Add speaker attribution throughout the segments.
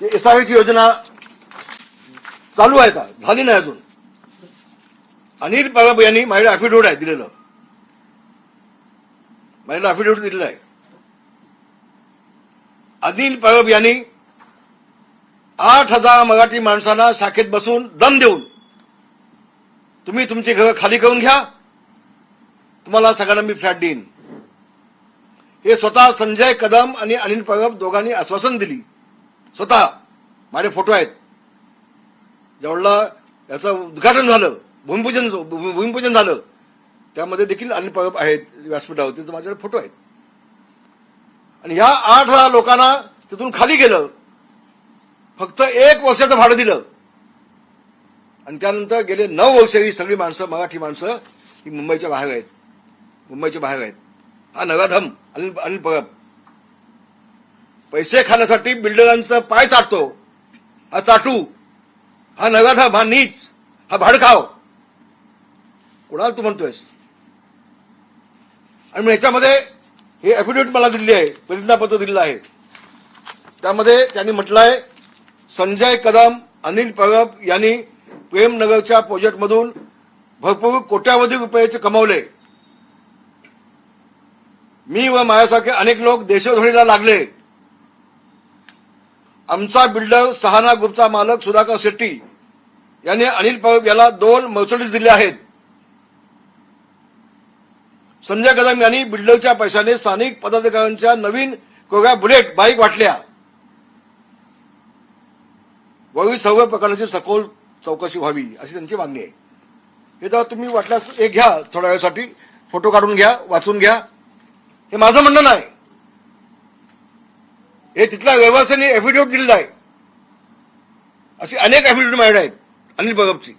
Speaker 1: एसआयची योजना चालू आहे का झाली नाही अजून. अनिल परब यांनी माझ्या अफिडेव्हिट आहे दिलेलं. माझ्या अफिडेव्हिट दिलेलं आहे. अनिल परब यांनी आठ हजार मराठी माणसांना शाखेत बसून दम देऊन तुम्ही तुमची घरं खाली करून घ्या. तुम्हाला सगळ्यांना मी फ्लॅट देईन. हे स्वतः संजय कदम आणि अनिल परब दोघांनी आश्वासन दिली. स्वतः माझे फोटो आहेत. ज्यावेळेला याचं उद्घाटन झालं भूमिपूजन भूमिपूजन झालं त्यामध्ये देखील अन्य परब आहेत व्यासपीठावर तिथं माझ्याकडे फोटो आहेत. आणि ह्या आठ हजार लोकांना तिथून खाली गेलं फक्त एक वर्षाचं भाडं दिलं. आणि त्यानंतर गेले नऊ वर्ष ही सगळी माणसं मराठी माणसं ही मुंबईच्या बाहेर आहेत. मुंबईच्या बाहेर आहेत. हा नव्या धम अनिल अनिल परब. पैसे खाण्यासाठी बिल्डरांचं पाय चाटतो. हा चाटू हा नवा हा नीच हा भाडखाव. कोणाला तू म्हणतोयस? आणि याच्यामध्ये ह्याच्यामध्ये हे अफिडेव्हिट मला दिली आहे प्रतिज्ञापत्र दिलेलं आहे. त्यामध्ये त्यांनी म्हटलं आहे संजय कदम अनिल परब यांनी प्रेमनगरच्या प्रोजेक्टमधून भरपूर कोट्यावधी रुपयाचे कमावले. मी व माझ्यासारखे अनेक लोक देशोधडीला लागले. आमचा बिल्डर सहाना ग्रुपचा मालक सुधाकर शेट्टी यांनी अनिल परब याला दोन मर्सडीज दिले आहेत. संजय कदम यांनी बिल्डरच्या पैशाने स्थानिक पदाधिकाऱ्यांच्या नवीन कोग्या बुलेट बाईक वाटल्या. वरील सर्व प्रकारची सखोल चौकशी व्हावी अशी त्यांची मागणी आहे. हे तर तुम्ही वाटल्यास एक घ्या थोड्या वेळासाठी. फोटो काढून घ्या वाचून घ्या. हे माझं म्हणणं नाही. हे तिथल्या व्यवसायाने एफिडेव्हिट दिलेला आहे. अशी अनेक एफिडेव्हिट माझ्याकडे आहेत. अनिल बगबची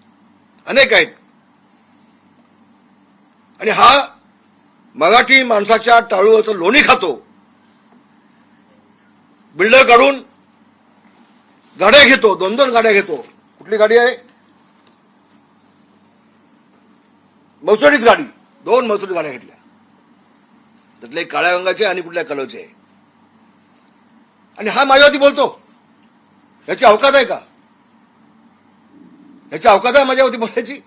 Speaker 1: अनेक आहेत. आणि हा मराठी माणसाच्या टाळूवरचं लोणी खातो. बिल्डर काढून गाड्या घेतो. दोन दोन गाड्या घेतो. कुठली गाडी आहे? मर्सडीज गाडी. दोन मर्सडीज गाड्या घेतल्या. त्यातल्या एक काळ्या रंगाचे आणि कुठल्या कलरचे. आहे आणि हा माझ्यावरती बोलतो. याची अवकात आहे का? याची अवकात आहे माझ्यावरती बोलायची?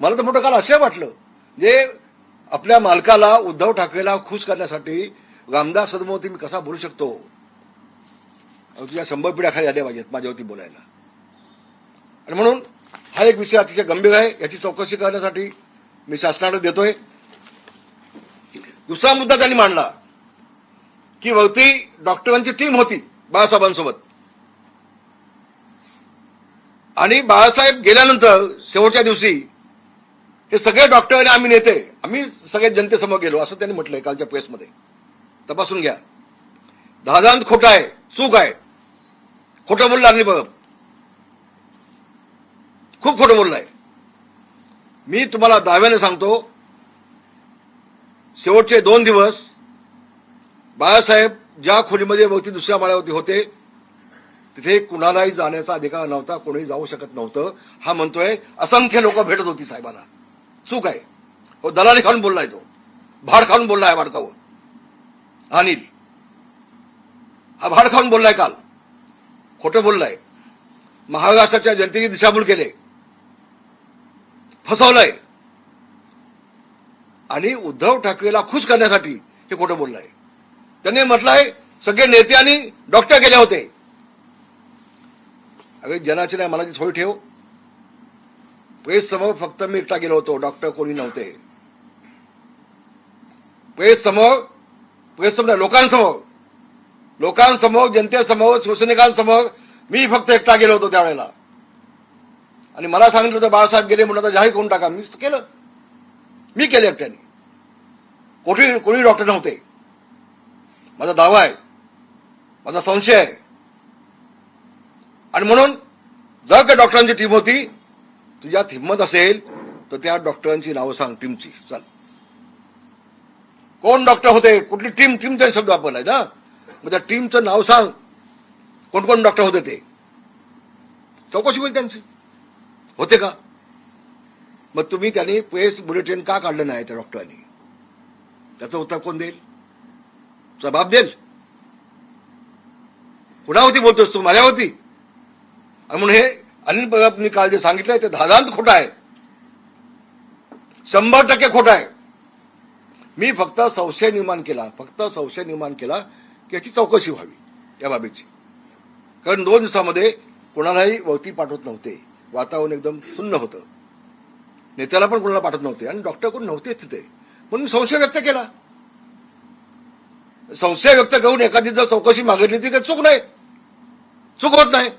Speaker 1: मला तर मोठं काल असे वाटलं. जे आपल्या मालकाला उद्धव ठाकरेला खुश करण्यासाठी रामदास सदमवती मी कसा बोलू शकतो? तुझ्या शंभर पिढ्याखाली आल्या पाहिजेत माझ्यावरती बोलायला. आणि म्हणून हा एक विषय अतिशय गंभीर आहे. याची चौकशी करण्यासाठी मी शासनाकडे देतोय. दुसरा मुद्दा त्यांनी मांडला. की वरती डॉक्टरांची टीम होती बाळासाहेबांसोबत. आणि बाळासाहेब गेल्यानंतर शेवटच्या दिवशी ते सगळे डॉक्टर आणि आम्ही नेते आम्ही सगळे जनतेसमोर गेलो असं त्यांनी म्हटलंय कालच्या प्रेसमध्ये. तपासून घ्या. दादांत खोटं आहे चूक आहे. खोटं बोललं आणि बघ. खूप खोटं बोललाय. मी तुम्हाला दाव्याने सांगतो शेवटचे दोन दिवस बाळासाहेब ज्या खोलीमध्ये वरती दुसऱ्या माळ्यावरती होते तिथे कुणालाही जाण्याचा अधिकार नव्हता कोणीही जाऊ शकत नव्हतं. हा म्हणतोय असंख्य लोक भेटत होती साहेबांना. चूक आहे. हो दलाली खाऊन बोललाय तो. भाड खाऊन बोललाय वाडकावर अनिल हा भाड खाऊन बोललाय काल. खोटं बोललाय. महाराष्ट्राच्या जनतेची दिशाभूल केले. फसवलंय. आणि उद्धव ठाकरेला खुश करण्यासाठी हे खोटं बोललाय. त्यांनी म्हटलंय सगळे नेते आणि डॉक्टर गेले होते. अरे जनाची नाही मनाची थोडी ठेव. प्रेस समोर फक्त मी एकटा गेलो होतो डॉक्टर कोणी नव्हते. प्रेस समोर प्रेस समोर लोकांसमोर. लोकांसमोर जनतेसमोर शिवसैनिकांसमोर मी फक्त एकटा गेलो होतो त्यावेळेला. आणि मला सांगितलं होतं बाळासाहेब गेले म्हणून आता जाहीर करून टाका. मी केलं. मी केलं एकट्याने. कोणी कोणी डॉक्टर नव्हते. माझा दावा आहे. माझा संशय आहे. आणि म्हणून जर का डॉक्टरांची टीम होती तुझ्यात हिंमत असेल तर त्या डॉक्टरांची नावं सांग टीमची. चल. कोण डॉक्टर होते? कुठली टीम? टीमचा शब्द वापरलाय ना? मग त्या टीमचं नाव सांग. कोण कोण डॉक्टर होते ते? चौकशी होईल त्यांची. होते का? मग तुम्ही त्यांनी प्रेस बुलेटिन का काढलं नाही त्या डॉक्टरांनी? त्याचं उत्तर कोण देईल? जबाब देईल कुणावरती बोलतोस तू? माझ्यावरती. म्हणून हे अनिल परबनी काल जे सांगितलंय ते धादांत खोटं आहे. शंभर टक्के खोटं आहे. मी फक्त संशय निर्माण केला फक्त संशय निर्माण केला की याची चौकशी व्हावी या बाबीची. कारण दोन दिवसामध्ये कोणालाही वळती पाठवत नव्हते. वातावरण एकदम सुन्न होतं. नेत्याला पण कोणाला पाठवत नव्हते आणि डॉक्टर कोण नव्हते तिथे. म्हणून संशय व्यक्त केला. संशय व्यक्त करून एखादी जर चौकशी मागितली ती काही चूक नाही. चूक होत नाही.